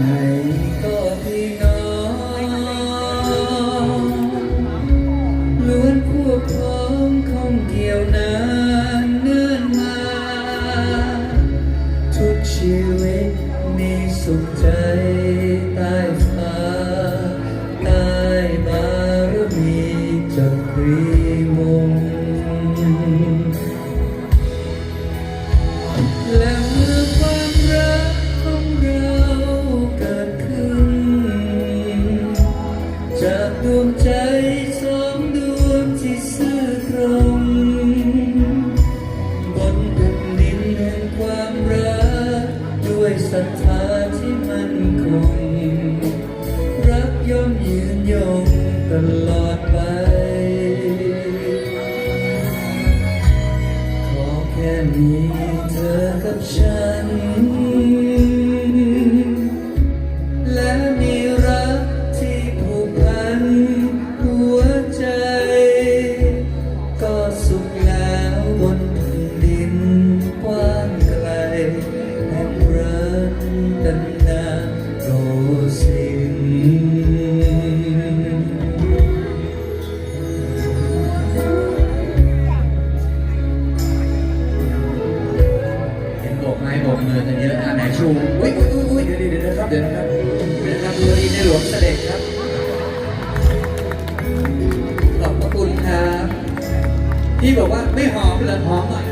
ไลอดไป ขอแค่มีเธอกับฉัน พี่บอกว่าไม่หอมเลยหอมหน่อย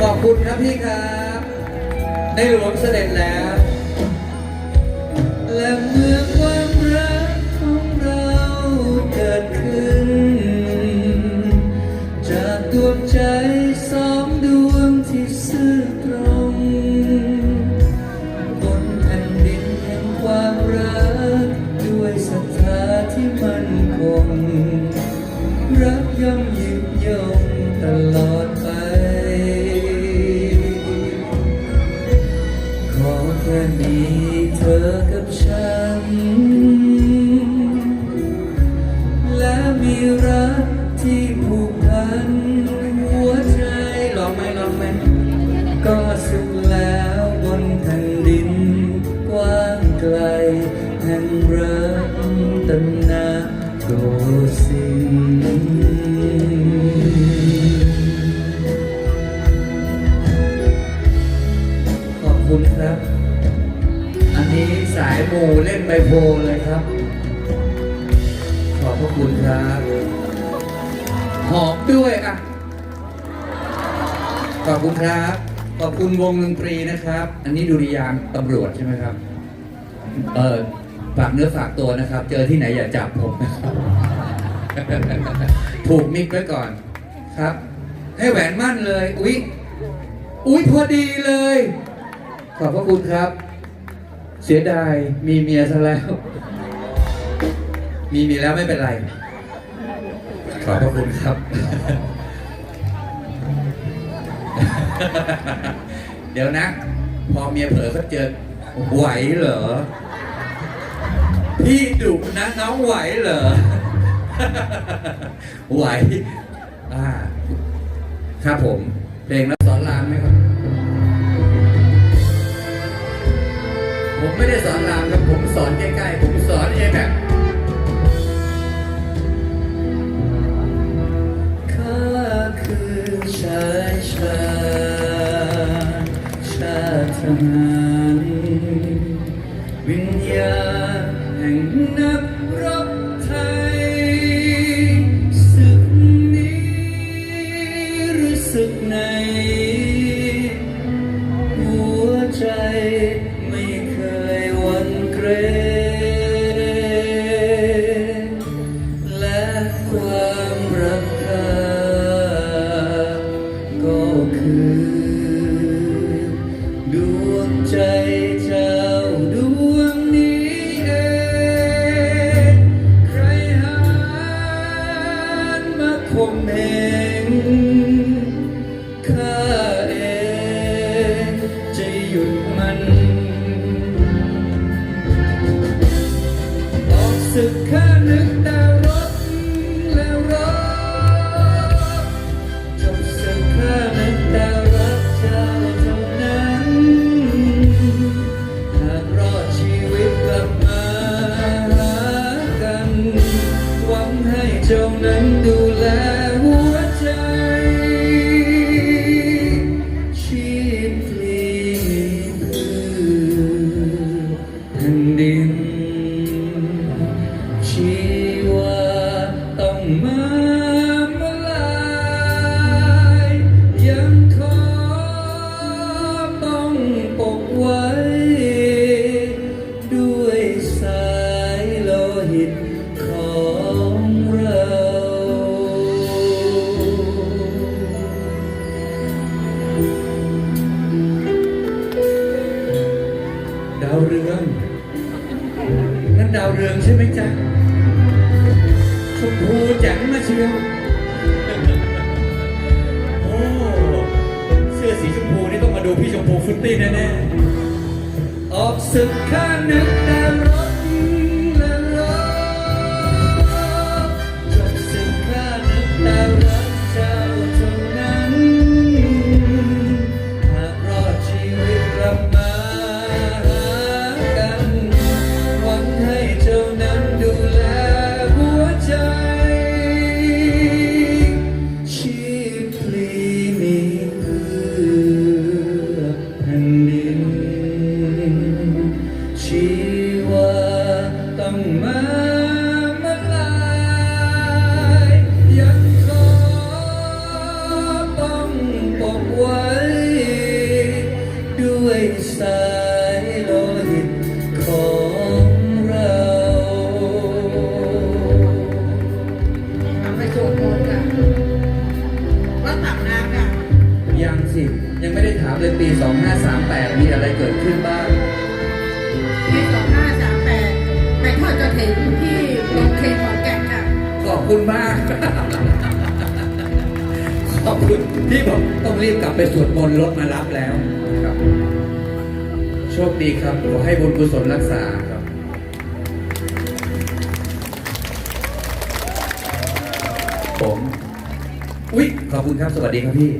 ขอบคุณครับพี่ครับ ในหลวงเสด็จแล้วและเมื่อ ค่มีเธอกับฉัน และมีรักที่ผูกพันหัวใจลองไหมลองไหมก็สุขแล้วบนแผ่นดิน กว้างไกลแห่งรักตนาโกสินขอบคุณครับ นี้สายมูเล่นใบโพเลยครับ ขอบพระคุณครับ หอมด้วยอะ ขอบคุณครับ ขอบคุณวงดนตรีนะครับ อันนี้ดุริยางตำรวจใช่ไหมครับ เออฝากเนื้อฝากตัวนะครับ เจอที่ไหนอย่าจับผมนะครับถูกมิกไว้ก่อนครับ ให้แหวนมั่นเลย อุ๊ย อุ๊ยพอดีเลย ขอบพระคุณครับ เสียดายมีเมียซะแล้ว มีเมียแล้วไม่เป็นไร ขอบพระคุณครับ เดี๋ยวนะ พอเมียเผลอก็เจอไหวเหรอ พี่ดุนะน้องไหวเหรอ ไหว อ่า ครับผมเพลง ได้สอนรามครับผมสอนใกล้ๆผมสอนเองแบบข้าคือชายชาชาติ รักข้าก็คือ ดวงใจเจ้าดวงนี้เองใครหานมาคมเหง เจ้านั้นดูแลหัวใจ ชีพพลีคือแผ่นดินชีวาต้องมา ดาวเรืองใช่ไหมจ๊ะชมพูจังมาเชียวโอ้เสื้อสีชมพูนี่ต้องมาดูพี่ชมพูฟุตตี้แน่ออกศึกข้านึกแต่ สายโลหิตของเราทำไปสวดมนต์ค่ะวัดปากน้ำค่ะยังสิ ยังไม่ได้ถามเลยปี 2538 มีอะไรเกิดขึ้นบ้างปีสองห้าสามแปดไปทอดกระถิ่นที่โรงเคนขอนแก่นค่ะ ขอบคุณมาก ขอบคุณที่บอกต้องรีบกลับไปสวดมนต์รถมารับแล้วครับโชคดีครับ ขอให้บุญกุศลรักษาครับ ผม อุ๊ย ขอบคุณครับ สวัสดีครับพี่